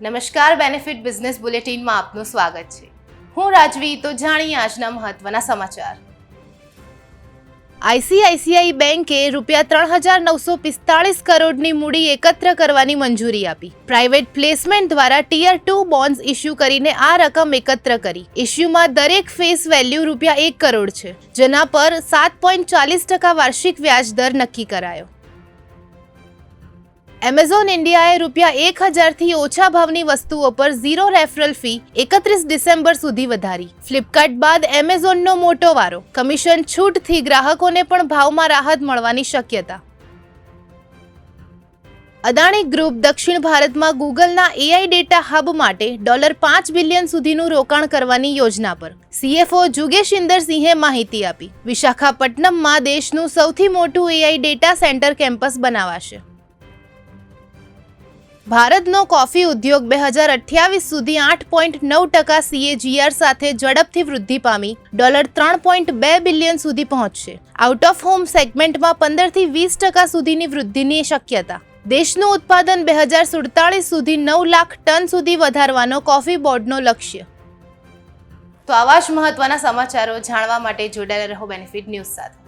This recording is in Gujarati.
નમસ્કાર બેનિફિટ બિઝનેસ બુલેટિનમાં આપનું સ્વાગત છે. હું રાજવી, તો જાણીએ આજના મહત્વના સમાચાર. આઈસીઆઈસીઆઈ બેંકે રૂપિયા ત્રણ હજાર નવસો પિસ્તાળીસ કરોડની મૂડી એકત્ર કરવાની મંજૂરી આપી. પ્રાઇવેટ પ્લેસમેન્ટ દ્વારા ટીયર ટુ બોન્ડ્સ ઇસ્યુ કરીને આ રકમ એકત્ર કરી. ઇસ્યુમાં દરેક ફેસ વેલ્યુ રૂપિયા એક કરોડ છે, જેના પર સાત પોઈન્ટ ચાલીસ ટકા વાર્ષિક વ્યાજ દર નક્કી કરાયો. એમેઝોન ઇન્ડિયાએ રૂપિયા એક હજારથી ઓછા ભાવની વસ્તુઓ પર ઝીરો રેફરલ ફી એકત્રીસ ડિસેમ્બર સુધી વધારી. ફ્લિપકાર્ટ બાદ એમેઝોનનો મોટો વારો. કમિશન છૂટથી ગ્રાહકોને પણ ભાવમાં રાહત મળવાની શક્યતા. અદાણી ગ્રુપ દક્ષિણ ભારતમાં ગૂગલના એઆઈ ડેટા હબ માટે ડોલર પાંચ બિલિયન સુધીનું રોકાણ કરવાની યોજના પર. સીએફઓ જુગેશ ઇન્દરસિંહે માહિતી આપી. વિશાખાપટ્ટનમમાં દેશનું સૌથી મોટું એઆઈ ડેટા સેન્ટર કેમ્પસ બનાવાશે. ભારતનો કોફી ઉદ્યોગ બે હજાર અઠ્યાવીસ સુધી આઠ પોઈન્ટ નવ ટકા સીએજીઆર સાથે ઝડપથી વૃદ્ધિ પામી. ડોલર ત્રણ પોઈન્ટ બે બિલિયન સુધી પહોંચશે. આઉટ ઓફ હોમ સેગમેન્ટમાં પંદરથી વીસ ટકા સુધીની વૃદ્ધિની શક્યતા. દેશનું ઉત્પાદન બે હજાર સુડતાળીસ સુધી નવ લાખ ટન સુધી વધારવાનો કોફી બોર્ડનો લક્ષ્ય. તો આવા જ મહત્વના સમાચારો જાણવા માટે જોડાયેલા રહો બેનિફિટ ન્યૂઝ સાથે.